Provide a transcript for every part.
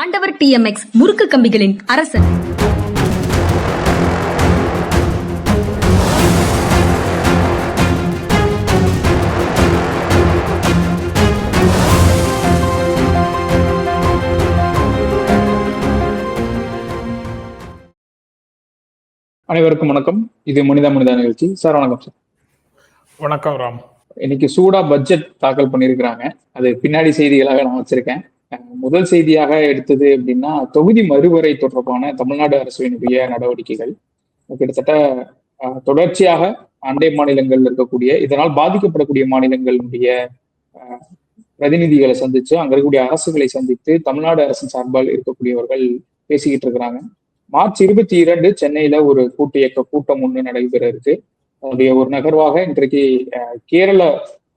ஆண்டவர் டிஎம்எக்ஸ் முறுக்கு கம்பிகளின் அரசன். அனைவருக்கும் வணக்கம். இது மனித மனிதா நிகழ்ச்சி. சார் வணக்கம் சார். வணக்கம் ராம். இன்னைக்கு சூடா பட்ஜெட் தாக்கல் பண்ணியிருக்கிறாங்க. அது பின்னாடி செய்திகளாக நான் வச்சிருக்கேன். முதல் செய்தியாக எடுத்தது அப்படின்னா தொகுதி மறுவரை தொடர்பான தமிழ்நாடு அரசினுடைய நடவடிக்கைகள். கிட்டத்தட்ட தொடர்ச்சியாக அண்டை மாநிலங்கள் இருக்கக்கூடிய இதனால் பாதிக்கப்படக்கூடிய மாநிலங்களுடைய பிரதிநிதிகளை சந்திச்சு அங்க இருக்கக்கூடிய அரசுகளை சந்தித்து தமிழ்நாடு அரசின் சார்பால் இருக்கக்கூடியவர்கள் பேசிக்கிட்டு இருக்கிறாங்க. மார்ச் இருபத்தி இரண்டு சென்னையில ஒரு கூட்டு இயக்க கூட்டம் ஒன்று நடைபெற இருக்கு. அதனுடைய ஒரு நகர்வாக இன்றைக்கு கேரள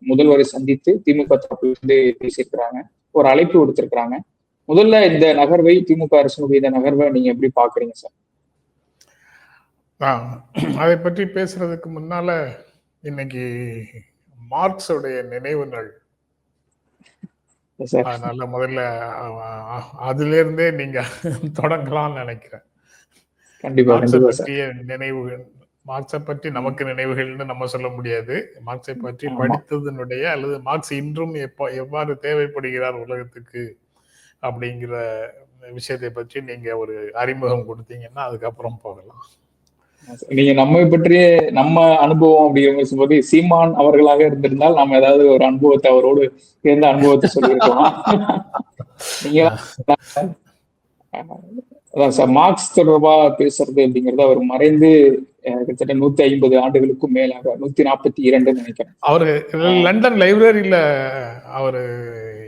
முதல்வரை சந்தித்து திமுக தரப்பிலிருந்து பேசியிருக்கிறாங்க. ஒரு அழைப்பு விடுத்திருக்கிறாங்க. முதல்ல இந்த நகர்வை திமுக அரசினுடைய இந்த நகர்வை நீங்க எப்படி பாக்குறீங்க சார்? அதை பற்றி பேசுறதுக்கு முன்னால இன்னைக்கு மார்க்ஸுடைய நினைவு நாள். சார் அதனால முதல்ல அதுல இருந்தே நீங்க தொடங்கலாம்னு நினைக்கிறேன். கண்டிப்பா மார்க்ஸை பற்றி நமக்கு நினைவுகள்னு நம்ம சொல்ல முடியாது. மார்க்ஸை பற்றி. படித்ததனுடைய அல்லது மார்க்ஸ் இன்றும் எப்போ எவ்வாறு தேவைப்படுகிறார் உலகத்துக்கு அப்படிங்கிற விஷயத்தை பற்றி நீங்க ஒரு அறிமுகம் கொடுத்தீங்கன்னா அதுக்கப்புறம் போகலாம். நீங்க நம்மை பற்றிய நம்ம அனுபவம் அப்படிங்கிற சொல்லும்போது சீமான் அவர்களாக இருந்திருந்தால் நாம ஏதாவது ஒரு அனுபவத்தை அவரோடு இருந்த அனுபவத்தை சொல்லியிருக்கலாம். நீங்க அதான் சார் மார்க்ஸ் தொடர்பா பேசுறது அப்படிங்கிறது அவர் மறைந்து கிட்டத்தட்ட நூத்தி ஐம்பது ஆண்டுகளுக்கும் மேலாக நூத்தி நாற்பத்தி இரண்டுன்னு நினைக்கிறேன். அவரு லண்டன் லைப்ரரியில அவரு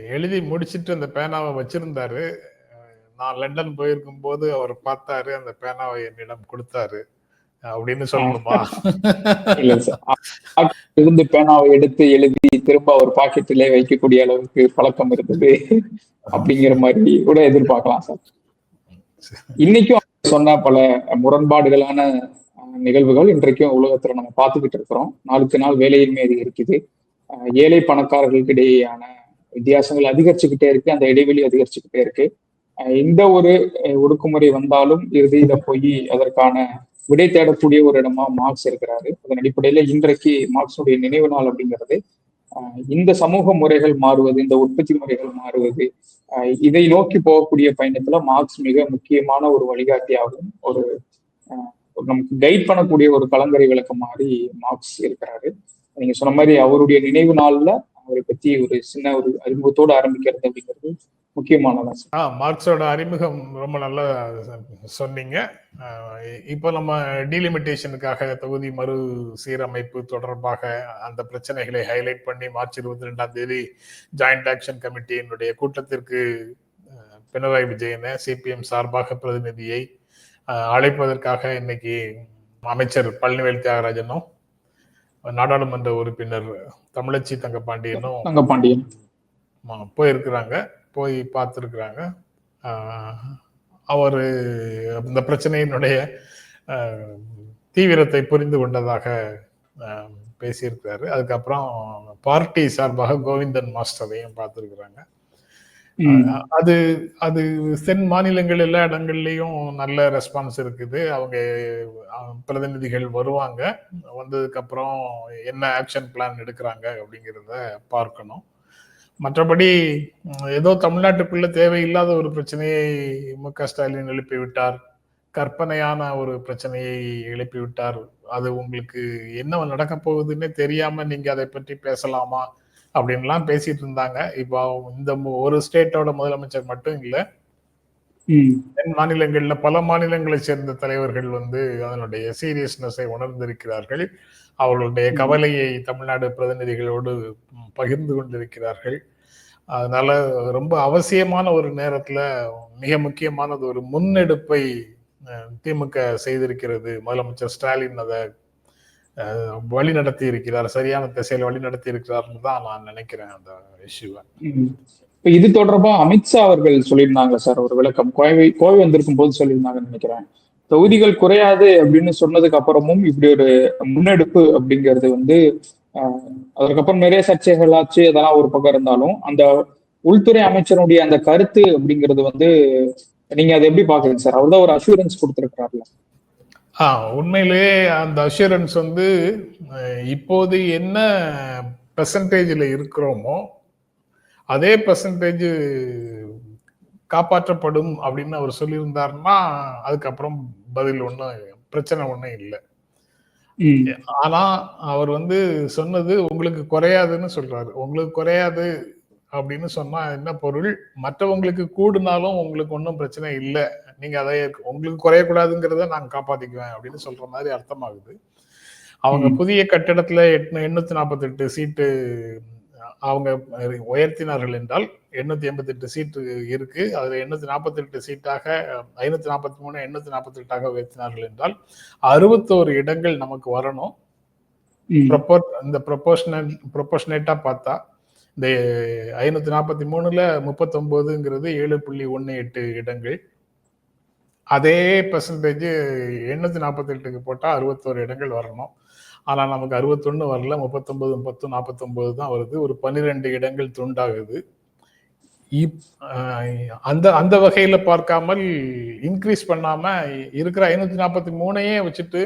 எழுதி முடிச்சிட்டு அந்த பேனாவை வச்சிருந்தாரு. நான் லண்டன் போயிருக்கும் போது அவர் பார்த்தாரு அந்த பேனாவை என்னிடம் கொடுத்தாரு. அப்படின்னு சொல்லணுமா? இருந்து பேனாவை எடுத்து எழுதி திரும்ப அவர் பாக்கெட்டிலே வைக்கக்கூடிய அளவுக்கு பழக்கம் இருந்தது. அப்படிங்கிற மாதிரி கூட எதிர்பார்க்கலாம் சார். இன்னைக்கும் சொன்ன பல முரண்பாடுகளான நிகழ்வுகள் இன்றைக்கும் உலகத்துல நம்ம பார்த்துக்கிட்டு இருக்கிறோம். நாளுக்கு நாள் வேலையின்மை அதிகரிக்குது. ஏழை பணக்காரர்களுக்கு இடையேயான வித்தியாசங்கள் அதிகரிச்சுக்கிட்டே இருக்கு. அந்த இடைவெளி அதிகரிச்சுக்கிட்டே இருக்கு. இந்த ஒரு ஒடுக்குமுறை வந்தாலும் இறுதியில போய் அதற்கான விடை தேடக்கூடிய ஒரு இடமா மார்க்ஸ் இருக்கிறாரு. அதன் அடிப்படையில இன்றைக்கு மார்க்ஸுடைய நினைவு நாள் அப்படிங்கிறது இந்த சமூக முறைகள் மாறுவது இந்த உற்பத்தி முறைகள் மாறுவது இதை நோக்கி போகக்கூடிய பயணத்துல மார்க்ஸ் மிக முக்கியமான ஒரு வழிகாட்டியாகவும் ஒரு நமக்கு கைட் பண்ணக்கூடிய ஒரு கலங்கரை விளக்கம் மாதிரி மார்க்ஸ் இருக்கிறாரு. நீங்க சொன்ன மாதிரி அவருடைய நினைவு நாள்ல அவரை பத்தி ஒரு சின்ன ஒரு அறிமுகத்தோடு ஆரம்பிக்கிறது அப்படிங்கிறது முக்கியமானதான் ஆ மார்க்ஸோட அறிமுகம் ரொம்ப நல்லா சொன்னீங்க. இப்போ நம்ம டீலிமிட்டேஷனுக்காக தொகுதி மறு சீரமைப்பு தொடர்பாக அந்த பிரச்சனைகளை ஹைலைட் பண்ணி மார்ச் இருபத்தி ரெண்டாம் தேதி ஜாயிண்ட் ஆக்ஷன் கமிட்டியினுடைய கூட்டத்திற்கு பினராயி விஜயனை சிபிஎம் சார்பாக பிரதிநிதியை அழைப்பதற்காக இன்னைக்கு அமைச்சர் பழனிவேல் தியாகராஜனும் நாடாளுமன்ற உறுப்பினர் தமிழச்சி தங்கப்பாண்டியனும் தங்கப்பாண்டியன். போயிருக்கிறாங்க போய் பார்த்துருக்குறாங்க. அவர் இந்த பிரச்சனையினுடைய தீவிரத்தை புரிந்து கொண்டதாக பேசியிருக்கிறாரு. அதுக்கப்புறம் பார்ட்டி சார்பாக கோவிந்தன் மாஸ்டரையும் பார்த்துருக்குறாங்க. அது அது தென் மாநிலங்கள் எல்லா இடங்கள்லயும் நல்ல ரெஸ்பான்ஸ் இருக்குது. அவங்க பிரதிநிதிகள் வருவாங்க. வந்ததுக்கு அப்புறம் என்ன ஆக்ஷன் பிளான் எடுக்கிறாங்க அப்படிங்கிறத பார்க்கணும். மற்றபடி ஏதோ தமிழ்நாட்டுக்குள்ள தேவையில்லாத ஒரு பிரச்சனையை மு க ஸ்டாலின் எழுப்பி விட்டார் கற்பனையான ஒரு பிரச்சனையை எழுப்பி விட்டார் அது உங்களுக்கு என்ன நடக்க போகுதுன்னே தெரியாம நீங்க அதை பற்றி பேசலாமா? அப்படின்லாம் பேசிட்டு இருந்தாங்க. இப்போ இந்த ஒரு ஸ்டேட்டோட முதலமைச்சர் மட்டும் இல்ல. தென் மாநிலங்கள்ல பல மாநிலங்களை சேர்ந்த தலைவர்கள் வந்து அதனுடைய சீரியஸ்னஸை உணர்ந்திருக்கிறார்கள். அவர்களுடைய கவலையை தமிழ்நாடு பிரதிநிதிகளோடு பகிர்ந்து கொண்டிருக்கிறார்கள். அதனால ரொம்ப அவசியமான ஒரு நேரத்துல மிக முக்கியமானது ஒரு முன்னெடுப்பை திமுக செய்திருக்கிறது. முதலமைச்சர் ஸ்டாலின் அதை வழி நடத்தி இருக்கிறார் சரியான திசையில வழி நடத்தி இருக்கிறார்னு தான் நான் நினைக்கிறேன் அந்த இஷ்யூவை. ம். இப்ப இது தொடர்பா அமித்ஷா அவர்கள் சொல்லியிருந்தாங்க சார் ஒரு விளக்கம். கோவை கோவை வந்திருக்கும் போது சொல்லியிருந்தாங்கன்னு நினைக்கிறேன். தொகுதிகள் குறையாது அப்படின்னு சொன்னதுக்கு அப்புறமும் இப்படி ஒரு முன்னெடுப்பு அப்படிங்கிறது வந்து ஆஹ், அதற்கப்புறம் நிறைய சர்ச்சைகள் ஆச்சு அதெல்லாம் ஒரு பக்கம் இருந்தாலும் அந்த உள்துறை அமைச்சருடைய அந்த கருத்து அப்படிங்கிறது வந்து நீங்க அதை எப்படி பாக்குறீங்க சார்? அவர் தான் ஒரு அஷூரன்ஸ் கொடுத்திருக்கிறாருல. ஆ உண்மையிலேயே அந்த அஷூரன்ஸ் வந்து இப்போது என்ன பெர்சன்டேஜில் இருக்கிறோமோ அதே பெர்சன்டேஜ் காப்பாற்றப்படும் அப்படின்னு அவர் சொல்லியிருந்தாருன்னா அதுக்கப்புறம் பதில் ஒன்றும் பிரச்சனை ஒன்றும் இல்லை. ம், ஆனா அவர் வந்து சொன்னது உங்களுக்கு குறையாதுன்னு சொல்றாரு. உங்களுக்கு குறையாது அப்படின்னு சொன்னா என்ன பொருள்? மற்றவங்களுக்கு கூடுனாலும் உங்களுக்கு ஒன்றும் பிரச்சனை இல்லை. நீங்க அதை உங்களுக்கு குறையக்கூடாதுங்கிறத நான் காப்பாத்திக்குவேன் அப்படின்னு சொல்ற மாதிரி அர்த்தமாகுது. அவங்க. புதிய கட்டிடத்துல எட்நூ- எண்ணூத்தி நாற்பத்தி எட்டு சீட்டு அவங்க உயர்த்தினார்கள் என்றால் எண்ணூத்தி எண்பத்தி எட்டு சீட்டு இருக்கு. அதுல எண்ணூத்தி நாற்பத்தி எட்டு சீட்டாக ஐநூத்தி நாற்பத்தி மூணு எண்ணூத்தி நாற்பத்தி எட்டாக உயர்த்தினார்கள் என்றால் அறுபத்தோரு இடங்கள் நமக்கு வரணும். இந்த ப்ரொபோஷனல் ப்ரொபோஷனேட்டா பார்த்தா இந்த ஐநூத்தி நாற்பத்தி மூணுல முப்பத்தொன்பதுங்கிறது ஏழு புள்ளி ஒன்று எட்டு இடங்கள். அதே பெர்சன்டேஜ் எண்ணூத்தி நாற்பத்தி எட்டுக்கு போட்டா அறுபத்தோரு இடங்கள் வரணும் ஆனா நமக்கு அறுபத்தொன்னு வரல முப்பத்தொன்பது முப்பத்து நாற்பத்தொன்பது தான் வருது ஒரு பன்னிரெண்டு இடங்கள் துண்டாகுது இப் அந்த அந்த வகையில பார்க்காமல் இன்க்ரீஸ் பண்ணாம இருக்கிற ஐநூத்தி நாற்பத்தி மூணையே வச்சுட்டு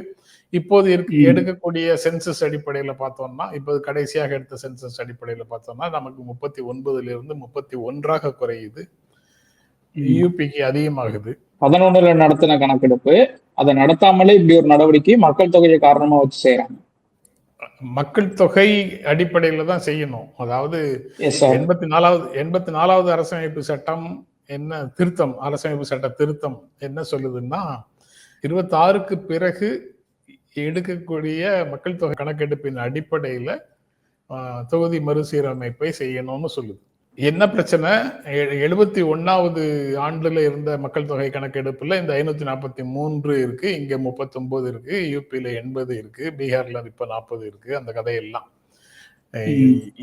இப்போது இருக்கு. எடுக்கக்கூடிய சென்சஸ் அடிப்படையில பார்த்தோம்னா இப்போது கடைசியாக எடுத்த சென்சஸ் அடிப்படையில பார்த்தோம்னா நமக்கு முப்பத்தி ஒன்பதுல இருந்து முப்பத்தி ஒன்றாக குறையுது. யூபிக்கு அதிகமாகுது. பதினொன்னுல நடத்தின கணக்கெடுப்பு அதை நடத்தாமலே இப்படி ஒரு நடவடிக்கை மக்கள் தொகையை காரணமா வச்சு செய்யறாங்க மக்கள் தொகை அடிப்படையில தான் செய்யணும். அதாவது எண்பத்தி நாலாவது எண்பத்தி நாலாவது அரசமைப்பு சட்டம் என்ன திருத்தம் அரசமைப்பு சட்ட திருத்தம் என்ன சொல்லுதுன்னா இருபத்தி ஆறுக்கு பிறகு எடுக்கக்கூடிய மக்கள் தொகை கணக்கெடுப்பின் அடிப்படையில தொகுதி மறுசீரமைப்பை செய்யணும்னு சொல்லுது. என்ன பிரச்சனை? எழுபத்தி ஒன்னாவது ஆண்டுல இருந்த மக்கள் தொகை கணக்கெடுப்புல இந்த ஐநூத்தி நாற்பத்தி மூன்று இருக்கு இங்க முப்பத்தொன்பது இருக்கு யூபியில எண்பது இருக்கு பீகார்ல இப்ப நாற்பது இருக்கு அந்த கதையெல்லாம்.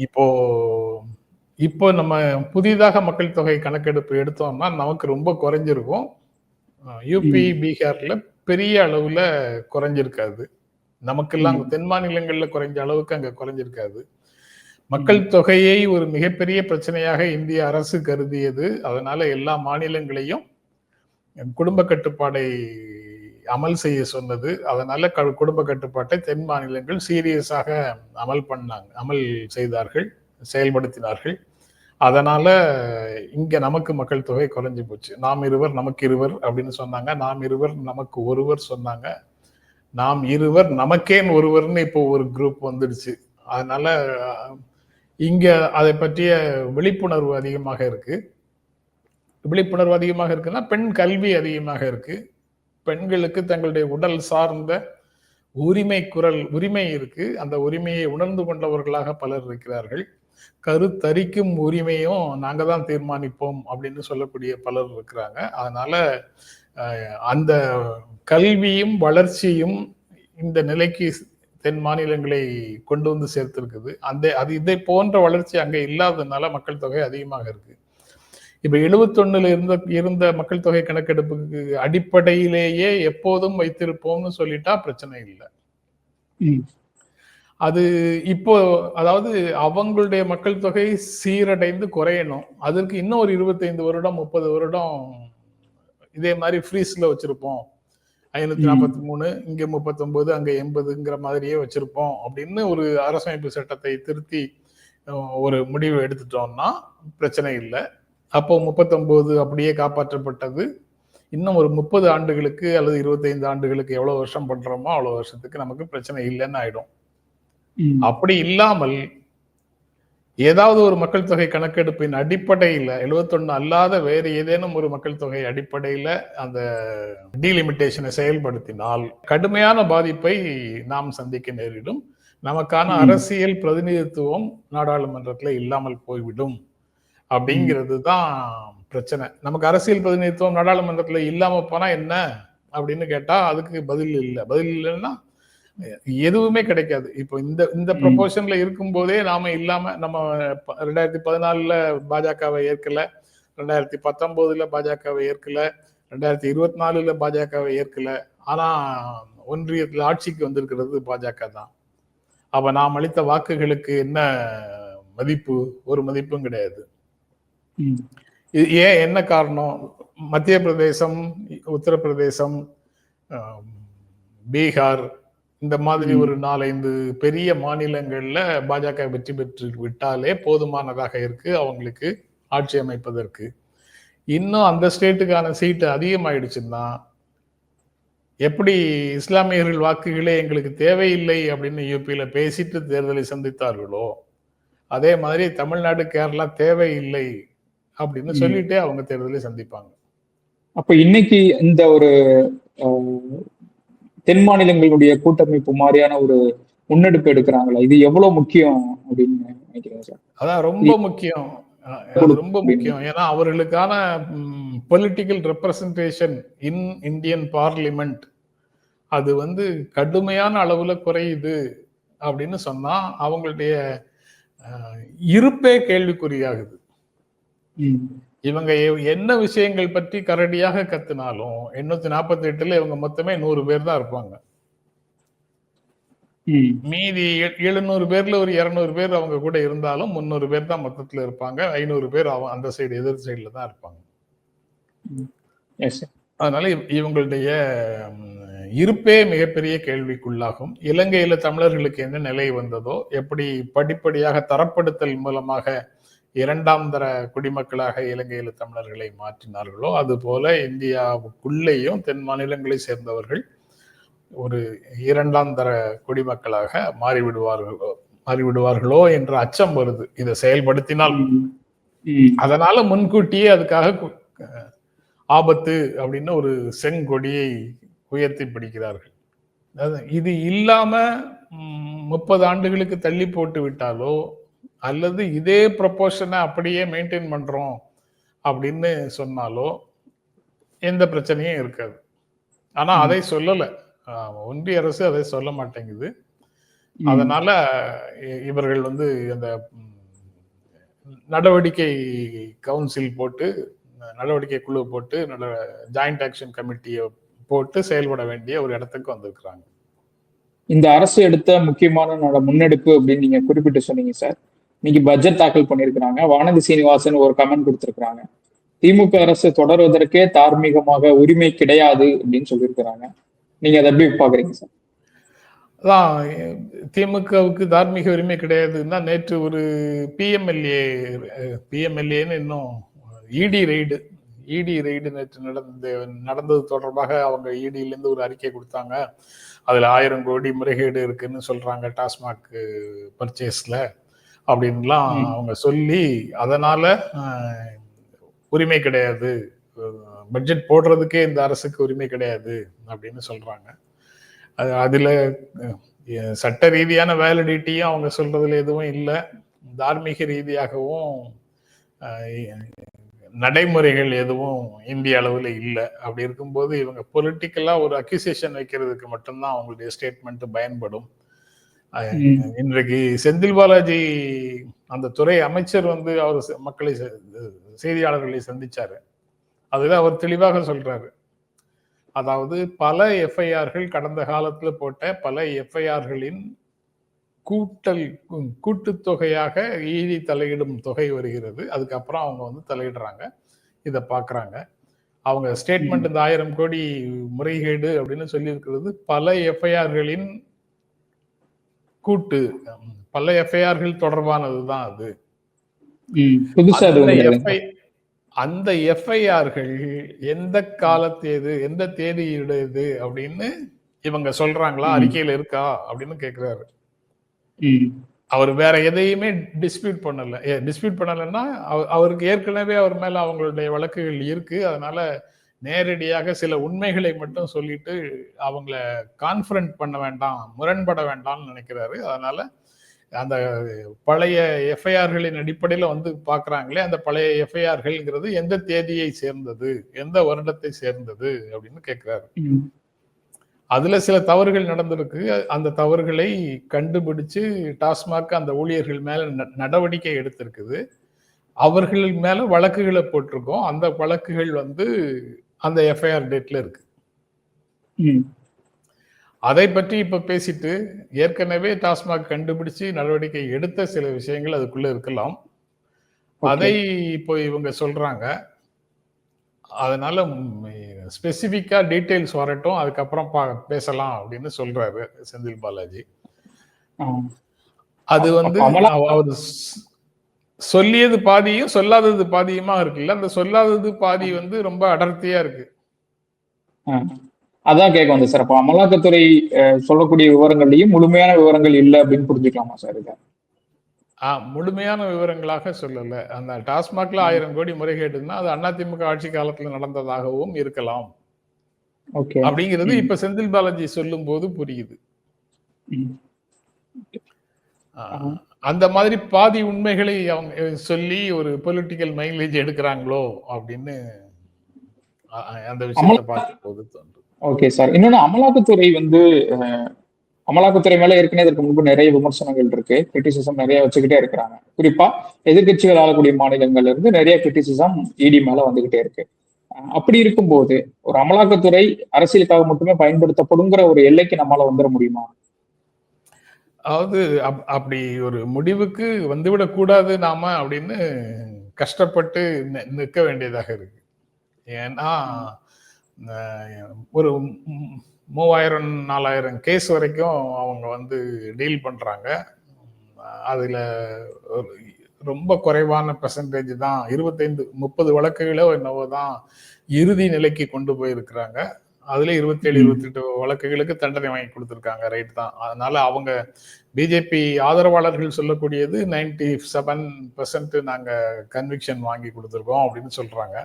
இப்போ இப்போ நம்ம புதிதாக மக்கள் தொகை கணக்கெடுப்பு எடுத்தோம்னா நமக்கு ரொம்ப குறைஞ்சிருக்கும். யூபி பீகார்ல பெரிய அளவுல குறைஞ்சிருக்காது. நமக்கெல்லாம். தென் மாநிலங்கள்ல குறைஞ்ச அளவுக்கு அங்க குறைஞ்சிருக்காது. மக்கள் தொகையை ஒரு மிகப்பெரிய பிரச்சனையாக இந்திய அரசு கருதியது. அதனால எல்லா மாநிலங்களையும் குடும்ப கட்டுப்பாடை அமல் செய்ய சொன்னது. அதனால க- குடும்ப கட்டுப்பாட்டை தென் மாநிலங்கள் சீரியஸாக அமல் பண்ணாங்க அமல் செய்தார்கள் செயல்படுத்தினார்கள். அதனால இங்க நமக்கு மக்கள் தொகை குறைஞ்சு போச்சு. நாம் இருவர் நமக்கு இருவர் அப்படின்னு சொன்னாங்க. நாம் இருவர் நமக்கு ஒருவர் சொன்னாங்க. நாம் இருவர் நமக்கேன் ஒருவர்னு இப்போ ஒரு குரூப் வந்துடுச்சு. அதனால இங்கே அதை பற்றிய விழிப்புணர்வு அதிகமாக இருக்குது விழிப்புணர்வு அதிகமாக இருக்குன்னா பெண் கல்வி அதிகமாக இருக்குது பெண்களுக்கு தங்களுடைய உடல் சார்ந்த உரிமை குரல் உரிமை இருக்கு. அந்த உரிமையை உணர்ந்து கொண்டவர்களாக பலர் இருக்கிறார்கள். கருத்தரிக்கும் உரிமையும் நாங்கள் தான் தீர்மானிப்போம் அப்படின்னு சொல்லக்கூடிய பலர் இருக்கிறாங்க. அதனால அந்த கல்வியும் வளர்ச்சியும் இந்த நிலைக்கு தென் மாநிலங்களை கொண்டு வந்து சேர்த்திருக்குது. அந்த அது இதை போன்ற வளர்ச்சி அங்க இல்லாததுனால மக்கள் தொகை அதிகமாக இருக்கு. இப்ப எழுபத்தொன்னுல இருந்த இருந்த மக்கள் தொகை கணக்கெடுப்புக்கு அடிப்படையிலேயே எப்போதும் வைத்திருப்போம்னு சொல்லிட்டா பிரச்சனை இல்லை. அது இப்போ அதாவது அவங்களுடைய மக்கள் தொகை சீரடைந்து குறையணும். அதற்கு இன்னும் ஒரு இருபத்தைந்து வருடம் முப்பது வருடம் இதே மாதிரி ஃப்ரீஸ்ல வச்சிருப்போம். ஐநூத்தி. நாற்பத்தி மூணு இங்க முப்பத்தொன்பது அங்க எண்பதுங்கிற மாதிரியே வச்சிருப்போம் அப்படின்னு ஒரு அரசமைப்பு சட்டத்தை திருத்தி ஒரு முடிவு எடுத்துட்டோம்னா பிரச்சனை இல்லை அப்போ முப்பத்தொன்பது அப்படியே காப்பாற்றப்பட்டது இன்னும் ஒரு முப்பது ஆண்டுகளுக்கு அல்லது இருபத்தைந்து ஆண்டுகளுக்கு எவ்வளவு வருஷம் பண்றோமோ அவ்வளவு வருஷத்துக்கு நமக்கு பிரச்சனை இல்லைன்னு ஆயிடும். அப்படி இல்லாமல் ஏதாவது ஒரு மக்கள் தொகை கணக்கெடுப்பின் அடிப்படையில 71 அல்லாத வேறு ஏதேனும் ஒரு மக்கள் தொகை அடிப்படையில அந்த டீலிமிட்டேஷனை செயல்படுத்தினால் கடுமையான பாதிப்பை நாம் சந்திக்க நேரிடும். நமக்கான. அரசியல் பிரதிநிதித்துவம் நாடாளுமன்றத்துல இல்லாமல் போய்விடும். அப்படிங்கிறது தான் பிரச்சனை. நமக்கு அரசியல் பிரதிநிதித்துவம் நாடாளுமன்றத்துல இல்லாம போனா என்ன? அப்படின்னு கேட்டா அதுக்கு பதில் இல்லை. பதில் இல்லைன்னா எதுவுமே கிடைக்காது. இப்போ இந்த இந்த. ப்ரொபோஷன்ல இருக்கும்போதே நாம இல்லாம நம்ம ரெண்டாயிரத்தி பதினாலுல பாஜகவை ஏற்கல ரெண்டாயிரத்தி பத்தொன்பதுல பாஜகவை ஏற்கல ரெண்டாயிரத்தி இருபத்தி நாலுல பாஜகவை ஏற்கல. ஆனா ஒன்றியத்துல ஆட்சிக்கு வந்திருக்கிறது பாஜக தான். அப்ப நாம் அளித்த வாக்குகளுக்கு என்ன மதிப்பு? ஒரு மதிப்பும் கிடையாது. ஏன் என்ன காரணம்? மத்திய பிரதேசம் உத்தரப்பிரதேசம் பீகார் இந்த மாதிரி. ஒரு நாலைந்து பெரிய மாநிலங்கள்ல பாஜக வெற்றி பெற்று விட்டாலே போதுமானதாக இருக்கு அவங்களுக்கு ஆட்சி அமைப்பதற்கு இன்னும் அந்த ஸ்டேட்டுக்கான சீட்டு அதிகமாயிடுச்சுன்னா எப்படி இஸ்லாமியர்கள் வாக்குகளே எங்களுக்கு தேவையில்லை அப்படின்னு யூபியில பேசிட்டு தேர்தலை சந்தித்தார்களோ அதே மாதிரி தமிழ்நாடு கேரளா தேவையில்லை அப்படின்னு. சொல்லிட்டே அவங்க தேர்தலை சந்திப்பாங்க அப்ப இன்னைக்கு இந்த ஒரு தென் மாநிலங்களுடைய கூட்டமைப்பு மாதிரியான ஒரு முன்னெடுப்பு எடுக்கிறாங்களா? இது எவ்வளவு முக்கியம் அப்படின்னு நினைக்கிறேன் சார்? அதான் ரொம்ப முக்கியம். ரொம்ப முக்கியம். ஏன்னா அவர்களுக்கான political representation in Indian parliament அது வந்து கடுமையான அளவுல குறையுது அப்படின்னு சொன்னா அவங்களுடைய இருப்பே கேள்விக்குறியாகுது. இவங்க என்ன விஷயங்கள் பற்றி கரடியாக கத்துனாலும் எண்ணூத்தி நாற்பத்தி எட்டுல இவங்க மொத்தமே நூறு பேர் தான் இருப்பாங்க. மீதி எழுநூறு பேர்ல ஒரு இருநூறு பேர் அவங்க கூட இருந்தாலும் முந்நூறு பேர் தான் மொத்தத்துல இருப்பாங்க. ஐநூறு பேர் அவ- அந்த சைடு எதிர் சைடுல தான் இருப்பாங்க. அதனால இவ- இவங்களுடைய இருப்பே மிகப்பெரிய கேள்விக்குள்ளாகும். இலங்கையில தமிழர்களுக்கு என்ன நிலை வந்ததோ எப்படி படிப்படியாக தரப்படுத்தல் மூலமாக இரண்டாம் தர குடிமக்களாக இலங்கையில தமிழர்களை மாற்றினார்களோ அதுபோல இந்தியாவுக்குள்ளேயும் தென் மாநிலங்களை சேர்ந்தவர்கள் ஒரு இரண்டாம் தர குடிமக்களாக மாறிவிடுவார்களோ மாறிவிடுவார்களோ என்ற அச்சம் வருது இதை செயல்படுத்தினால். அதனால முன்கூட்டியே அதுக்காக ஆபத்து அப்படின்னு ஒரு செங்கொடியை உயர்த்தி பிடிக்கிறார்கள் இது இல்லாம முப்பது ஆண்டுகளுக்கு தள்ளி போட்டு விட்டாலோ அல்லது இதே ப்ரொபோஷனை அப்படியே மெயின்டைன் பண்றோம் அப்படின்னு சொன்னாலோ எந்த பிரச்சனையும் இருக்காது. ஆனா ம். அதை சொல்லல. ஒன்றிய அரசு அதை சொல்ல மாட்டேங்குது. அதனால இவர்கள் வந்து அந்த நடவடிக்கை கவுன்சில் போட்டு நடவடிக்கை குழு போட்டு ஜாயிண்ட் ஆக்ஷன் கமிட்டியை போட்டு செயல்பட வேண்டிய ஒரு இடத்துக்கு வந்திருக்கிறாங்க. இந்த அரசு எடுத்த முக்கியமான நட- முன்னெடுப்பு அப்படின்னு நீங்க குறிப்பிட்டு சொன்னீங்க சார். இன்னைக்கு பட்ஜெட் தாக்கல் பண்ணியிருக்கிறாங்க. வானதி சீனிவாசன் ஒரு கமெண்ட் கொடுத்திருக்கிறாங்க. திமுக அரசு தொடர்வதற்கே தார்மீகமாக உரிமை கிடையாது அப்படின்னு சொல்லியிருக்கிறாங்க. நீங்க அதை எப்படி பாக்குறீங்க சார்? அதான் திமுகவுக்கு தார்மீக உரிமை கிடையாதுன்னா நேற்று ஒரு பிஎம்எல்ஏ பிஎம்எல்ஏன்னு இன்னும் இடி ரெய்டு இடி ரெய்டு நேற்று நடந்து நடந்தது தொடர்பாக அவங்க இடியிலேருந்து ஒரு அறிக்கை கொடுத்தாங்க. அதில் ஆயிரம் கோடி முறைகேடு இருக்குன்னு சொல்கிறாங்க டாஸ்மாக் பர்ச்சேஸில் அப்படின்லாம். அவங்க சொல்லி அதனால உரிமை கிடையாது பட்ஜெட் போடுறதுக்கே இந்த அரசுக்கு உரிமை கிடையாது அப்படின்னு சொல்றாங்க அது அதுல சட்ட ரீதியான வேலிடிட்டியும் அவங்க சொல்றதுல எதுவும் இல்லை தார்மீக ரீதியாகவும் நடைமுறைகள் எதுவும் இந்திய அளவுல இல்லை அப்படி இருக்கும்போது இவங்க பொலிட்டிக்கலா ஒரு அக்யூசேஷன் வைக்கிறதுக்கு மட்டும்தான் அவங்களுடைய ஸ்டேட்மெண்ட் பயன்படும். இன்றைக்கு செந்தில் பாலாஜி அந்த துறை அமைச்சர் வந்து அவர் மக்களை செய்தியாளர்களை சந்திச்சாரு. அதுல அவர் தெளிவாக சொல்றாரு. அதாவது பல எஃப்ஐஆர்கள் கடந்த காலத்துல போட்ட பல எஃப்ஐஆர்களின் கூட்டல் கூட்டுத்தொகையாக ஈடி தலையிடும் தொகை வருகிறது. அதுக்கப்புறம் அவங்க வந்து தலையிடுறாங்க. இதை பார்க்கறாங்க அவங்க ஸ்டேட்மெண்ட் இந்த ஆயிரம் கோடி முறைகேடு அப்படின்னு சொல்லியிருக்கிறது. பல எஃப்ஐஆர்களின் கூட்டு பல எஃப்ஐஆர்கள் தொடர்பானது தான் அது. அந்த எஃப்ஐஆர்கள் எந்த காலத்தேது எந்த தேதியுடையது அப்படின்னு இவங்க சொல்றாங்களா. அறிக்கையில இருக்கா? அப்படின்னு கேக்குறாரு. அவர் வேற எதையுமே டிஸ்பியூட் பண்ணல. டிஸ்பியூட் பண்ணலைன்னா அவ- அவருக்கு ஏற்கனவே அவர் மேல அவங்களுடைய வழக்குகள் இருக்கு. அதனால நேரடியாக சில உண்மைகளை மட்டும் சொல்லிட்டு அவங்கள கான்ஃபரண்ட் பண்ண வேண்டாம் முரண்பட வேண்டாம்னு நினைக்கிறாரு. அதனால அந்த பழைய எஃப்ஐஆர்களின் அடிப்படையில் வந்து பார்க்கறாங்களே அந்த பழைய எஃப்ஐஆர்கள்ங்கிறது எந்த தேதியை சேர்ந்தது எந்த வருடத்தை சேர்ந்தது அப்படின்னு கேட்கிறாரு. அதுல சில தவறுகள் நடந்திருக்கு. அந்த தவறுகளை கண்டுபிடிச்சு டாஸ்மாக் அந்த ஊழியர்கள் மேல நடவடிக்கை எடுத்திருக்குது. அவர்கள் மேல வழக்குகளை போட்டிருக்கோம். அந்த வழக்குகள் வந்து அந்த எஃப்ஐஆர் டேட்ல இருக்கு. அதை பற்றி இப்ப பேசிட்டு ஏற்கனவே டாஸ்மாக் கண்டுபிடிச்சு நடவடிக்கை எடுத்த சில விஷயங்கள் அதுக்குள்ள இருக்கலாம். அதை இப்போ இவங்க சொல்றாங்க. அதனால ஸ்பெசிஃபிக்கா டீடைல்ஸ் வரட்டும் அதுக்கப்புறம் பேசலாம் அப்படின்னு சொல்றாரு செந்தில் பாலாஜி. அது வந்து அமலா- அவ- அவர் ஸ்- சொல்லியது பாதியும் சொல்லாதது பாதியுமா இருக்குல்ல? அந்த சொல்லாதது பாதி வந்து ரொம்ப அடர்த்தியா இருக்கு. அதான் கேட்க வந்தேன் சார். அப்போ அமலாக்கத்துறை சொல்லக்கூடிய விவரங்கள்லயும் முழுமையான விவரங்கள் இல்லை அப்படின்னு புரிஞ்சுக்கலாமா சார் இதை? ஆ, முழுமையான விவரங்களாக சொல்லல. அந்த டாஸ்மாக்ல ஆயிரம் கோடி முறைகேடுன்னா அது அதிமுக ஆட்சி காலத்துல நடந்ததாகவும் இருக்கலாம். ஓகே. அப்படிங்கிறது. இப்ப செந்தில் பாலாஜி சொல்லும் போது புரியுது. ஆஹா. அந்த மாதிரி பாதி உண்மைகளை அவங்க சொல்லி ஒரு பொலிட்டிக்கல் மைலேஜ் எடுக்கிறாங்களோ அப்படின்னு அந்த விஷயத்தை பார்க்கும் போது தோன்றும். ஓகே சார் இன்னொன்னு அமலாக்கத்துறை வந்து அமலாக்கத்துறை மேல ஏற்கனவே இதற்கு முன்பு நிறைய விமர்சனங்கள் இருக்கு. கிரிட்டிசிசம் நிறைய வச்சுக்கிட்டே இருக்கிறாங்க. குறிப்பா எதிர்க்கட்சிகள் ஆளக்கூடிய மாநிலங்கள்ல இருந்து நிறைய கிரிட்டிசிசம் இடி மேல வந்துகிட்டே இருக்கு. அப்படி இருக்கும்போது ஒரு அமலாக்கத்துறை அரசியலுக்காக மட்டுமே பயன்படுத்தப்படுங்கிற ஒரு எல்லைக்கு நம்மளால வந்துட முடியுமா? அதாவது அப்- அப்படி ஒரு முடிவுக்கு வந்துவிடக்கூடாது நாம அப்படின்னு கஷ்டப்பட்டு நிற்க வேண்டியதாக இருக்கு. ஏன்னா ஒரு மூவாயிரம் நாலாயிரம் கேஸ் வரைக்கும் அவங்க வந்து டீல் பண்ணுறாங்க அதில் ஒரு ரொம்ப குறைவான பெர்சன்டேஜ் தான் இருபத்தைந்து முப்பது வழக்குகளோ என்னவோ தான் இறுதி நிலைக்கு கொண்டு போயிருக்கிறாங்க. அதுல இருபத்தேழு ம். இருபத்தெட்டு வழக்குகளுக்கு தண்டனை வாங்கி கொடுத்துருக்காங்க. ரைட் தான். அதனால அவங்க பிஜேபி ஆதரவாளர்கள் சொல்லக்கூடியது நைன்டி செவன் பர்சன்ட் நாங்க கன்விக்ஷன் வாங்கி கொடுத்துருக்கோம் அப்படின்னு சொல்றாங்க.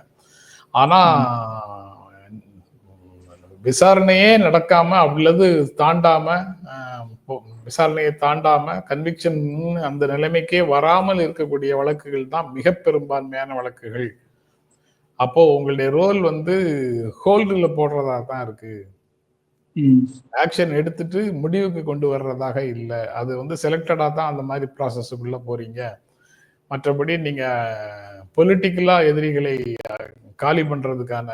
ஆனா விசாரணையே நடக்காம அல்லது தாண்டாம விசாரணையை தாண்டாம கன்விக்ஷன் அந்த நிலைமைக்கே வராமல் இருக்கக்கூடிய வழக்குகள் தான் மிக பெரும்பான்மையான வழக்குகள். அப்போ உங்களுடைய ரோல் வந்து ஹோல்டில் போடுறதா தான் இருக்கு. ஆக்ஷன் எடுத்துட்டு முடிவுக்கு கொண்டு வர்றதாக இல்லை. அது வந்து செலக்டடா தான் அந்த மாதிரி ப்ராசஸுக்குள்ள போறீங்க. மற்றபடி நீங்க பொலிட்டிக்கலா எதிரிகளை காலி பண்றதுக்கான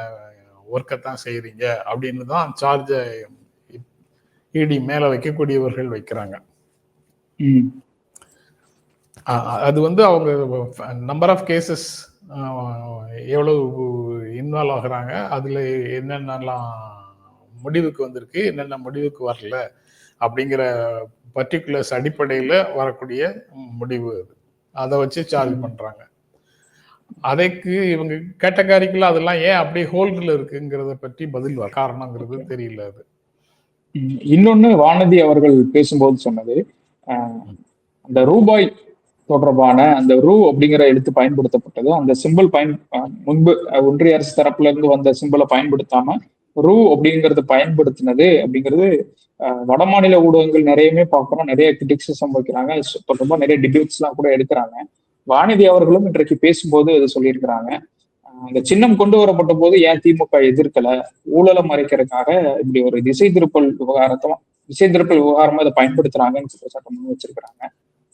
ஒர்க்கை தான் செய்றீங்க அப்படின்னு தான் சார்ஜை இடி மேல வைக்கக்கூடியவர்கள் வைக்கிறாங்க. அது வந்து அவங்க நம்பர் ஆஃப் கேசஸ் எவ்வளவு இன்வால்வ் ஆகுறாங்க அதுல என்னென்னலாம் முடிவுக்கு வந்திருக்கு என்னென்ன முடிவுக்கு வரல அப்படிங்கிற பர்டிகுலர்ஸ் அடிப்படையில் வரக்கூடிய முடிவு அது. அதை வச்சு சார்ஜ் பண்றாங்க. அதைக்கு இவங்க கேட்டகாரிக்கல அதெல்லாம் ஏன் அப்படியே ஹோல்டில் இருக்குங்கிறத பற்றி பதில் வர காரணங்கிறது தெரியல அது. ம். இன்னொன்னு வானதி அவர்கள் பேசும்போது சொன்னது அந்த ரூபாய் தொடர்பான அந்த ரூ அப்படிங்கிற எழுத்து பயன்படுத்தப்பட்டது. அந்த சிம்பிள் பயன் முன்பு ஒன்றிய அரசு தரப்புல இருந்து வந்த சிம்பிளை பயன்படுத்தாம ரூ அப்படிங்கறது பயன்படுத்தினது அப்படிங்கிறது வடமாநில ஊடகங்கள் நிறையவே பார்க்குறோம். நிறைய கிரிட்டிசிசம் வைக்கிறாங்க தொடர்பா நிறைய டிபேட்ஸ் எல்லாம் கூட எடுக்கிறாங்க. வானதி அவர்களும் இன்றைக்கு பேசும்போது அது சொல்லியிருக்கிறாங்க. அந்த சின்னம் கொண்டு வரப்பட்ட போது ஏன் திமுக எதிர்க்கல? ஊழலை மறைக்கிறதுக்காக இப்படி ஒரு திசை திருப்பல் விவகாரத்தை திசை திருப்பல் விவகாரமா இதை பயன்படுத்துறாங்கன்னு குற்றச்சாட்டம் வச்சிருக்கிறாங்க.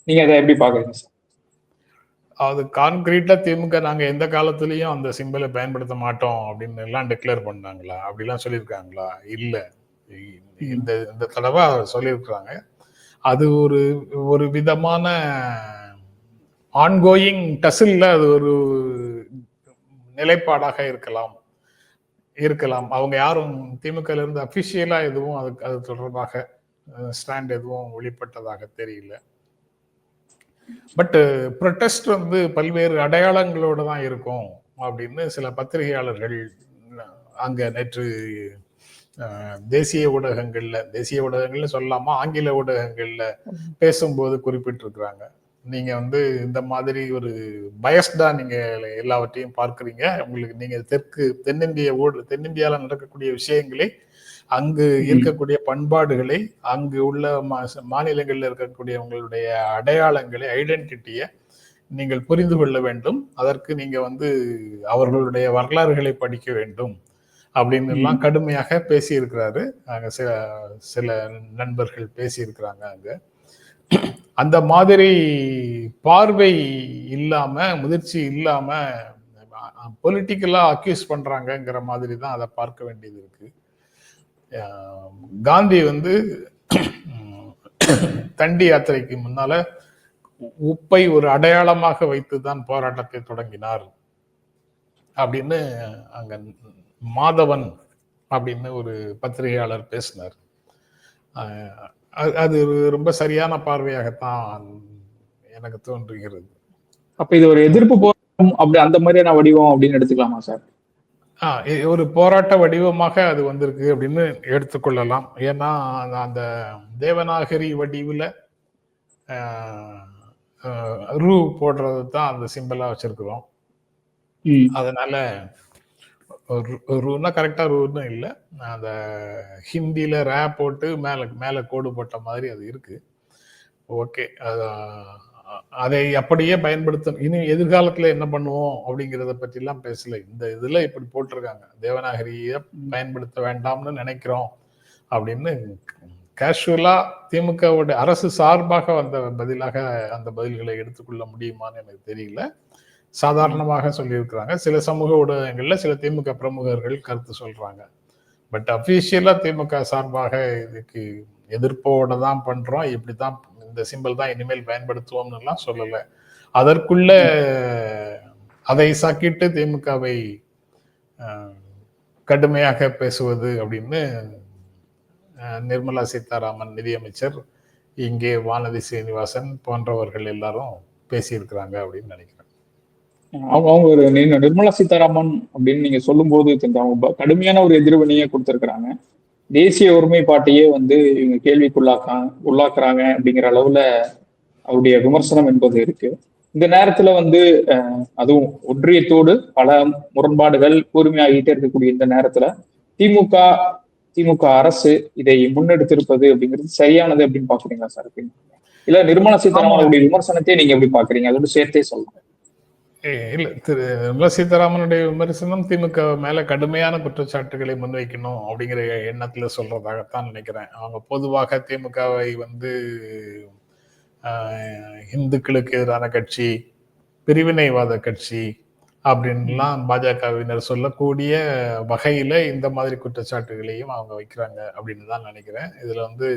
நீங்க அதை எப்படி பாக்குறீங்க சார்? அது கான்கிரீட்டா திமுக நாங்க எந்த காலத்திலயும் அந்த சிம்பிளை பயன்படுத்த மாட்டோம் அப்படின்னு எல்லாம் டிக்ளேர் பண்ணாங்களா? அப்படிலாம் சொல்லியிருக்காங்களா? இல்ல. இந்த இந்த தடவை சொல்லியிருக்கிறாங்க. அது ஒரு ஒரு விதமான ஆன்கோயிங் டசில்ல அது ஒரு நிலைப்பாடாக இருக்கலாம். இருக்கலாம். அவங்க யாரும் திமுக இருந்து அபிஷியலா எதுவும் அதுக்கு அது தொடர்பாக ஸ்டாண்ட் எதுவும் வெளிப்பட்டதாக தெரியல. பட் ப்ரொட்டஸ்ட் வந்து பல்வேறு அடையாளங்களோட தான் இருக்கும் அப்படின்னு சில பத்திரிகையாளர்கள் அங்க நேற்று தேசிய ஊடகங்கள்ல தேசிய ஊடகங்கள்ல சொல்லாமல் ஆங்கில ஊடகங்கள்ல பேசும்போது குறிப்பிட்டிருக்கிறாங்க. நீங்க வந்து இந்த மாதிரி ஒரு பயஸ்டா நீங்க எல்லாவற்றையும் பார்க்கறீங்க. உங்களுக்கு நீங்க தெற்கு தென்னிந்திய ஊட தென்னிந்தியால நடக்கக்கூடிய விஷயங்களை அங்கு இருக்கக்கூடிய பண்பாடுகளை அங்கு உள்ள மாநிலங்கள்ல இருக்கக்கூடிய உங்களுடைய அடையாளங்களை ஐடென்டிட்டியை நீங்கள் புரிந்து கொள்ள வேண்டும். அதற்கு நீங்க வந்து அவர்களுடைய வரலாறுகளை படிக்க வேண்டும். அப்படின்னு எல்லாம் கடுமையாக பேசியிருக்கிறாரு. அங்க சில சில நண்பர்கள் பேசியிருக்கிறாங்க அங்க. அந்த மாதிரி பார்வை இல்லாம முதிர்ச்சி இல்லாம பொலிட்டிக்கலா அக்யூஸ் பண்ணுறாங்கங்கிற மாதிரி தான் அதை பார்க்க வேண்டியது இருக்கு. காந்தி வந்து தண்டி யாத்திரைக்கு முன்னால உப்பை ஒரு அடையாளமாக வைத்து தான் போராட்டத்தை தொடங்கினார் அப்படின்னு அங்க மாதவன் அப்படின்னு ஒரு பத்திரிகையாளர் பேசினார். அது- ரொம்ப சரியான பார்வையாகத்தான் எனக்கு தோன்றுகிறது. அப்ப இது ஒரு எதிர்ப்பு போராட்டம் அப்படி அந்த மாதிரியான வடிவம் அப்படின்னு எடுத்துக்கலாமா சார்? ஆ, இ- ஒரு போராட்ட வடிவமாக அது வந்திருக்கு அப்படின்னு எடுத்துக்கொள்ளலாம். ஏன்னா அந்த- தேவநாகரி வடிவில் ரூ போடுறது தான் அந்த சிம்பிளா வச்சிருக்கிறோம். அதனால ரூனா கரெக்டாக ரூன்னு இல்லை. அந்த ஹிந்தியில் ரே போட்டு மேலே மேலே கோடு போட்ட மாதிரி அது இருக்குது ஓகே. அதை அப்படியே பயன்படுத்த இனி எதிர்காலத்தில் என்ன பண்ணுவோம் அப்படிங்கிறத பற்றிலாம் பேசலை. பேசல இந்த இதில் இப்படி போட்டிருக்காங்க. தேவநாகரியை பயன்படுத்த வேண்டாம்னு நினைக்கிறோம் அப்படின்னு கேஷுவலாக திமுகவோட அரசு சார்பாக வந்த பதிலாக அந்த பதில்களை எடுத்துக்கொள்ள முடியுமான்னு எனக்கு தெரியல. சாதாரணமாக சொல்லியிருக்கிறாங்க. சில சமூக ஊடகங்களில் சில திமுக பிரமுகர்கள் கருத்து சொல்றாங்க. பட் அஃபீஷியலாக திமுக சார்பாக இதுக்கு எதிர்ப்போட தான் பண்றோம். இப்படிதான் இந்த சிம்பிள் தான் இனிமேல் பயன்படுத்துவோம்னுலாம் சொல்லலை. அதற்குள்ள அதை சாக்கிட்டு திமுகவை கடுமையாக பேசுவது அப்படின்னு நிர்மலா சீதாராமன் நிதியமைச்சர் இங்கே வானதி சீனிவாசன் போன்றவர்கள் எல்லாரும் பேசியிருக்கிறாங்க அப்படின்னு நினைக்கிறேன். அவங்க அவங்க ஒரு நிர்மலா சீதாராமன் அப்படின்னு நீங்க சொல்லும்போது தெரிஞ்சு அவங்க கடுமையான ஒரு எதிர்வினையை கொடுத்திருக்கிறாங்க. தேசிய ஒருமைப்பாட்டையே வந்து இவங்க கேள்விக்குள்ளாக்கா உள்ளாக்குறாங்க அப்படிங்கிற அளவுல அவருடைய விமர்சனம் என்பது இருக்கு. இந்த நேரத்துல வந்து அதுவும் ஒன்றியத்தோடு பல முரண்பாடுகள் கூர்மையாகிட்டே இருக்கக்கூடிய இந்த நேரத்துல திமுக திமுக அரசு இதை முன்னெடுத்திருப்பது அப்படிங்கிறது சரியானது அப்படின்னு பாக்குறீங்களா சார்? இல்ல நிர்மலா சீதாராமன் அவருடைய விமர்சனத்தை நீங்க எப்படி பாக்குறீங்க அதோட சேர்த்தே சொல்லுங்க. இல்லை திரு நிர்மலா சீதாராமனுடைய விமர்சனம் திமுக மேல கடுமையான குற்றச்சாட்டுகளை முன்வைக்கணும் அப்படிங்கிற எண்ணத்துல சொல்றதாகத்தான் நினைக்கிறேன். அவங்க பொதுவாக திமுகவை வந்து இந்துக்களுக்கு எதிரான கட்சி பிரிவினைவாத கட்சி அப்படின்லாம் பாஜகவினர் சொல்லக்கூடிய வகையில இந்த மாதிரி குற்றச்சாட்டுகளையும் அவங்க வைக்கிறாங்க அப்படின்னு தான் நினைக்கிறேன். இதுல வந்து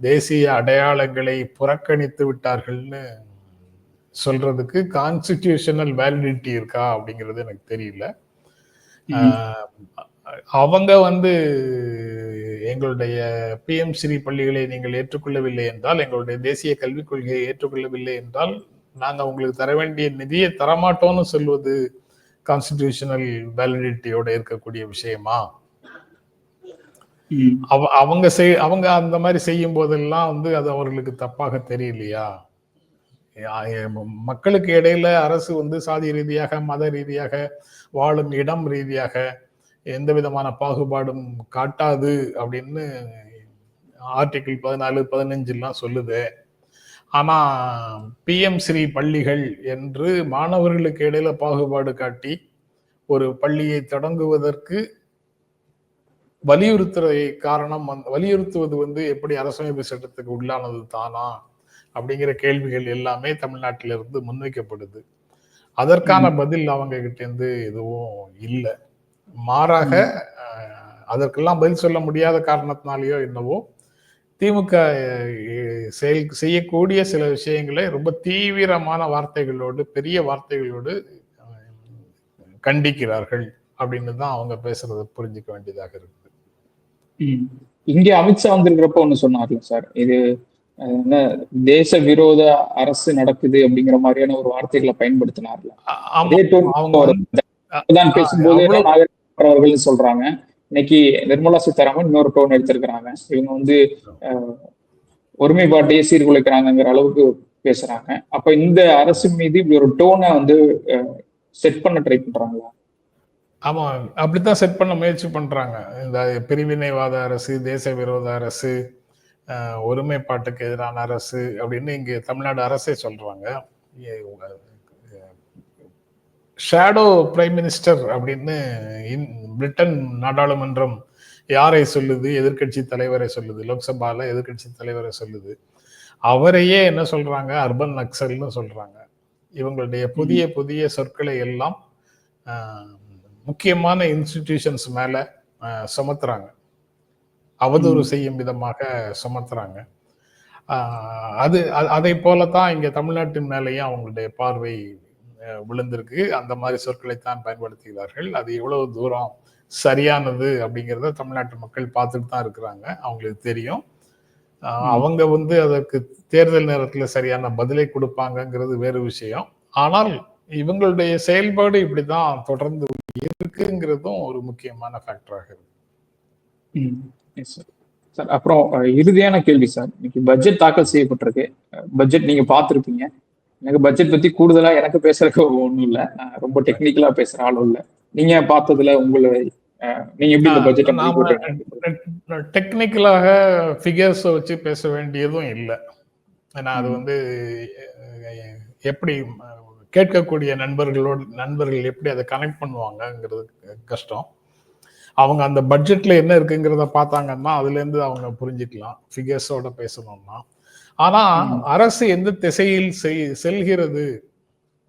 தேசிய அடையாளங்களை புறக்கணித்து விட்டார்கள்னு சொல்றதுக்கு கான்ஸ்டிடியூஷனல் வேலிடிட்டி இருக்கா அப்படிங்கிறது எனக்கு தெரியல. அவங்க வந்து எங்களுடைய பிஎம் ஸ்ரீ பள்ளிகளை நீங்கள் ஏற்றுக்கொள்ளவில்லை என்றால் எங்களுடைய தேசிய கல்விக் கொள்கையை ஏற்றுக்கொள்ளவில்லை என்றால் நாங்க உங்களுக்கு தர வேண்டிய நிதியை தரமாட்டோம்னு சொல்வது கான்ஸ்டிடியூஷனல் வேலிடிட்டியோட இருக்கக்கூடிய விஷயமா? அவங்க செய் அவங்க அந்த மாதிரி செய்யும் போதெல்லாம் வந்து அது அவர்களுக்கு தப்பாக தெரியலையா? மக்களுக்கு இடையில அரசு வந்து சாதி ரீதியாக மத ரீதியாக வாழும் இடம் ரீதியாக எந்த விதமான பாகுபாடும் காட்டாது அப்படின்னு ஆர்டிகிள் பதினாலு பதினஞ்சுலாம் சொல்லுது. ஆனா பிஎம் ஸ்ரீ பள்ளிகள் என்று மாணவர்களுக்கு இடையில பாகுபாடு காட்டி ஒரு பள்ளியை தொடங்குவதற்கு வலியுறுத்துறதை காரணம் வலியுறுத்துவது வந்து எப்படி அரசமைப்பு சட்டத்துக்கு உள்ளானது தானா? அப்படிங்கிற கேள்விகள் எல்லாமே தமிழ்நாட்டிலிருந்து முன்வைக்கப்படுது. அதற்கான பதில் அவங்க கிட்ட இருந்து எதுவும் இல்லை. மாறாக அதற்கெல்லாம் பதில் சொல்ல முடியாத காரணத்தினாலேயோ என்னவோ திமுக செயல் செய்யக்கூடிய சில விஷயங்களை ரொம்ப தீவிரமான வார்த்தைகளோடு பெரிய வார்த்தைகளோடு கண்டிக்கிறார்கள் அப்படின்னு தான் அவங்க பேசுறதை புரிஞ்சுக்க வேண்டியதாக இருக்கு ம். இங்க அமித்ஷா வந்திருக்கிறப்ப ஒண்ணு சொன்னார்ல சார். இது என்ன தேச விரோத அரசு நடக்குது அப்படிங்கிற மாதிரியான ஒரு வார்த்தைகளை பயன்படுத்தினார்ல. tone அவங்க பேசும்போது சொல்றாங்க. இன்னைக்கு நிர்மலா சீதாராமன் இன்னொரு டோன் எடுத்திருக்கிறாங்க. இவங்க வந்து ஒருமைப்பாட்டையே சீர்குலைக்கிறாங்கிற அளவுக்கு பேசுறாங்க. அப்ப இந்த அரசு மீது இப்படி ஒரு டோனை வந்து செட் பண்ண ட்ரை பண்றாங்களா? ஆமா அப்படித்தான் செட் பண்ண முயற்சி பண்றாங்க. இந்த பிரிவினைவாத அரசு தேச விரோத அரசு ஒருமைப்பாட்டுக்கு எதிரான அரசு அப்படின்னு இங்க தமிழ்நாடு அரசே சொல்றாங்க. ஷேடோ பிரைம் மினிஸ்டர் அப்படின்னு இன் பிரிட்டன் நாடாளுமன்றம் யாரை சொல்லுது? எதிர்க்கட்சி தலைவரை சொல்லுது. லோக்சபால எதிர்க்கட்சி தலைவரை சொல்லுது. அவரையே என்ன சொல்றாங்க? அர்பன் நக்சல்னு சொல்றாங்க. இவங்களுடைய புதிய புதிய சொற்களை எல்லாம் முக்கியமான இன்ஸ்டிடியூஷன்ஸ் மேல சுமத்துறாங்க. அவதூறு செய்யும் விதமாக சுமத்துறாங்க. அது அதை போலத்தான் இங்க தமிழ்நாட்டின் மேலேயும் அவங்களுடைய பார்வை விழுந்திருக்கு. அந்த மாதிரி சொற்களைத்தான் பயன்படுத்துகிறார்கள். அது எவ்வளவு தூரம் சரியானது அப்படிங்கிறத தமிழ்நாட்டு மக்கள் பார்த்துட்டு தான் இருக்கிறாங்க. அவங்களுக்கு தெரியும். அவங்க வந்து அதற்கு தேர்தல் நேரத்துல சரியான பதிலை கொடுப்பாங்கங்கிறது வேறு விஷயம். ஆனால் இவங்களுடைய செயல்பாடு இப்படிதான் தொடர்ந்து இருக்குங்கிறதும் ஒரு முக்கியமான ஃபேக்டராக இருக்கு. சார் அப்புறம் இறுதியான கேள்வி சார் இன்னைக்கு பட்ஜெட் தாக்கல் செய்யப்பட்டிருக்கு. பட்ஜெட் நீங்க பார்த்திருப்பீங்க. எனக்கு பட்ஜெட் பத்தி கூடுதலா எனக்கு பேசுறதுக்கு ஒண்ணும் இல்ல. நான் ரொம்ப டெக்னிக்கலா பேசுற ஆளும் இல்ல. நீங்க பார்த்ததுல உங்களை நீங்க எப்படி இந்த பட்ஜெட் டெக்னிக்கலாக ஃபிகர்ஸை வச்சு பேச வேண்டியதும் இல்லை. ஏன்னா அது வந்து எப்படி கேட்கக்கூடிய நண்பர்களோடு நண்பர்கள் எப்படி அதை கனெக்ட் பண்ணுவாங்கங்கிறது கஷ்டம். அவங்க அந்த பட்ஜெட்ல என்ன இருக்குங்கிறத பார்த்தாங்கன்னா அதுல இருந்து அவங்க புரிஞ்சுக்கலாம். ஃபிகர்ஸோட பேசணும்னா. ஆனா அரசு எந்த திசையில் செய்- செல்கிறது?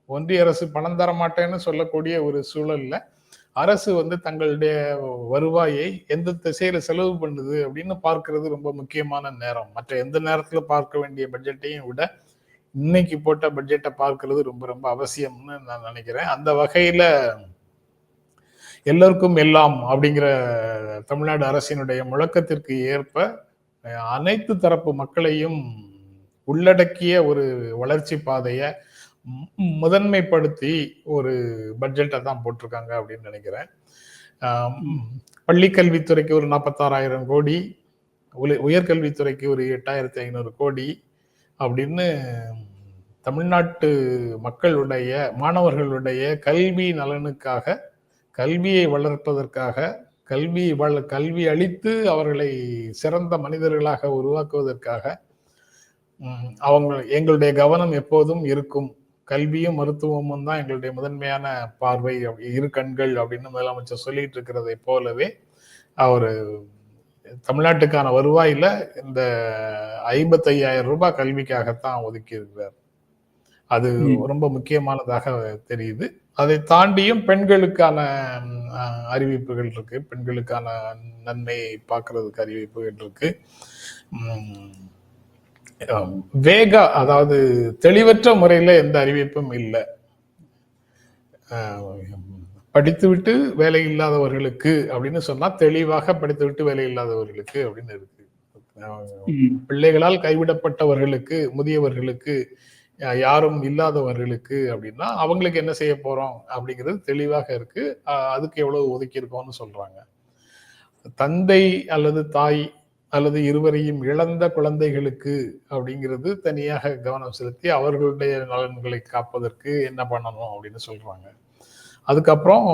ஒன்றிய அரசு பணம் தர மாட்டேன்னு சொல்லக்கூடிய ஒரு சூழல்ல அரசு வந்து தங்களுடைய வருவாயை எந்த திசையில செலவு பண்ணுது அப்படின்னு பார்க்கிறது ரொம்ப முக்கியமான நேரம். மற்ற எந்த நேரத்துல பார்க்க வேண்டிய பட்ஜெட்டையும் விட இன்னைக்கு போட்ட பட்ஜெட்டை பார்க்கிறது ரொம்ப ரொம்ப அவசியம்னு நான் நினைக்கிறேன். அந்த வகையில எல்லோருக்கும் எல்லாம் அப்படிங்கிற தமிழ்நாடு அரசினுடைய முழக்கத்திற்கு ஏற்ப அனைத்து தரப்பு மக்களையும் உள்ளடக்கிய ஒரு வளர்ச்சி பாதையை முதன்மைப்படுத்தி ஒரு பட்ஜெட்டை தான் போட்டிருக்காங்க அப்படின்னு நினைக்கிறேன். பள்ளிக்கல்வித்துறைக்கு ஒரு நாற்பத்தாறாயிரம் கோடி உயர்கல்வித்துறைக்கு ஒரு எட்டாயிரத்தி ஐநூறு கோடி அப்படின்னு தமிழ்நாட்டு மக்களுடைய மாணவர்களுடைய கல்வி நலனுக்காக கல்வியை வளர்ப்பதற்காக கல்வி வள கல்வி அளித்து அவர்களை சிறந்த மனிதர்களாக உருவாக்குவதற்காக அவங்க எங்களுடைய கவனம் எப்போதும் இருக்கும். கல்வியும் மருத்துவமும் தான் எங்களுடைய முதன்மையான பார்வை. இரு கண்கள் அப்படின்னு முதலமைச்சர் சொல்லிட்டு இருக்கிறதை போலவே அவர் தமிழ்நாட்டுக்கான வருவாயில இந்த ஐம்பத்தையாயிரம் ரூபாய் கல்விக்காகத்தான் ஒதுக்கி இருக்கிறார் அது. ரொம்ப முக்கியமானதாக தெரியுது. அதை தாண்டியும் பெண்களுக்கான அறிவிப்புகள் இருக்கு. பெண்களுக்கான நன்மையை பார்க்கறதுக்கு அறிவிப்புகள் இருக்கு. வேக அதாவது தெளிவற்ற முறையில எந்த அறிவிப்பும் இல்லை. படித்துவிட்டு வேலை இல்லாதவர்களுக்கு அப்படின்னு சொன்னா தெளிவாக படித்துவிட்டு வேலை இல்லாதவர்களுக்கு அப்படின்னு இருக்கு. பிள்ளைகளால் கைவிடப்பட்டவர்களுக்கு முதியவர்களுக்கு யாரும் இல்லாதவர்களுக்கு அப்படின்னா அவங்களுக்கு என்ன செய்ய போறோம் அப்படிங்கிறது தெளிவாக இருக்கு. அதுக்கு எவ்வளவு ஒதுக்கி இருக்கோம்னு சொல்றாங்க. தந்தை அல்லது தாய் அல்லது இருவரையும் இழந்த குழந்தைகளுக்கு அப்படிங்கிறது தனியாக கவனம் செலுத்தி அவர்களுடைய நலன்களை காப்பதற்கு என்ன பண்ணணும் அப்படின்னு சொல்றாங்க. அதுக்கப்புறம்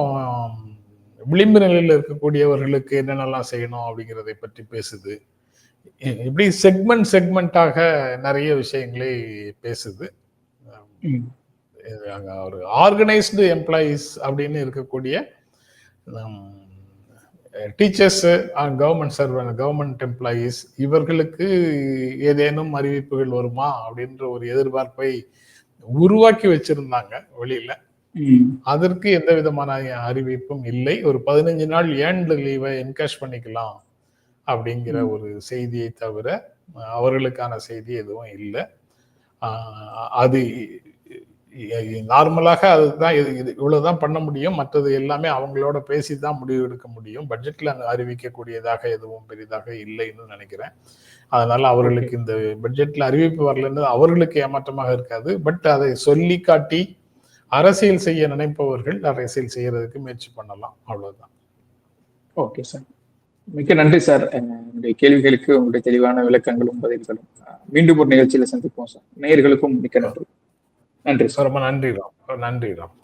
விளிம்பு நிலையில் இருக்கக்கூடியவர்களுக்கு என்னென்னலாம் செய்யணும் அப்படிங்கிறதை பற்றி பேசுது. இப்படி செக்மெண்ட் செக்மெண்ட்டாக நிறைய விஷயங்களை பேசுது. அங்க ஒரு ஆர்கனைஸ்டு எம்ப்ளாயீஸ் அப்படின்னு இருக்கக்கூடிய teachers government servant government employees இவர்களுக்கு ஏதேனும் அறிவிப்புகள் வருமா அப்படின்ற ஒரு எதிர்பார்ப்பை உருவாக்கி வச்சிருந்தாங்க வெளியில. அதற்கு எந்த விதமான அறிவிப்பும் இல்லை. ஒரு பதினஞ்சு நாள் ஏண்ட் லீவை என்கேஷ் பண்ணிக்கலாம் அப்படிங்கிற ஒரு செய்தியை தவிர அவர்களுக்கான செய்தி எதுவும் இல்லை. அது நார்மலாக அதுதான் இது இது இவ்வளவுதான் பண்ண முடியும். மற்றது எல்லாமே அவங்களோட பேசி தான் முடிவு எடுக்க முடியும். பட்ஜெட்ல அறிவிக்கக்கூடியதாக எதுவும் பெரிதாக இல்லைன்னு நினைக்கிறேன். அதனால அவர்களுக்கு இந்த பட்ஜெட்ல அறிவிப்பு வரலன்னு அவர்களுக்கு ஏமாற்றமாக இருக்காது. பட் அதை சொல்லி காட்டி அரசியல் செய்ய நினைப்பவர்கள் அரசியல் செய்யறதுக்கு முயற்சி பண்ணலாம். அவ்வளவுதான். Okay sir. மிக்க நன்றி சார். என்னுடைய கேள்விகளுக்கு உங்களுடைய தெளிவான விளக்கங்களும் பதில்களும். மீண்டும் ஒரு நிகழ்ச்சியில சந்திப்போம் சார். நேயர்களுக்கும் மிக்க நன்றி. நன்றி சார். ரொம்ப நன்றி ராம் நன்றி ராம்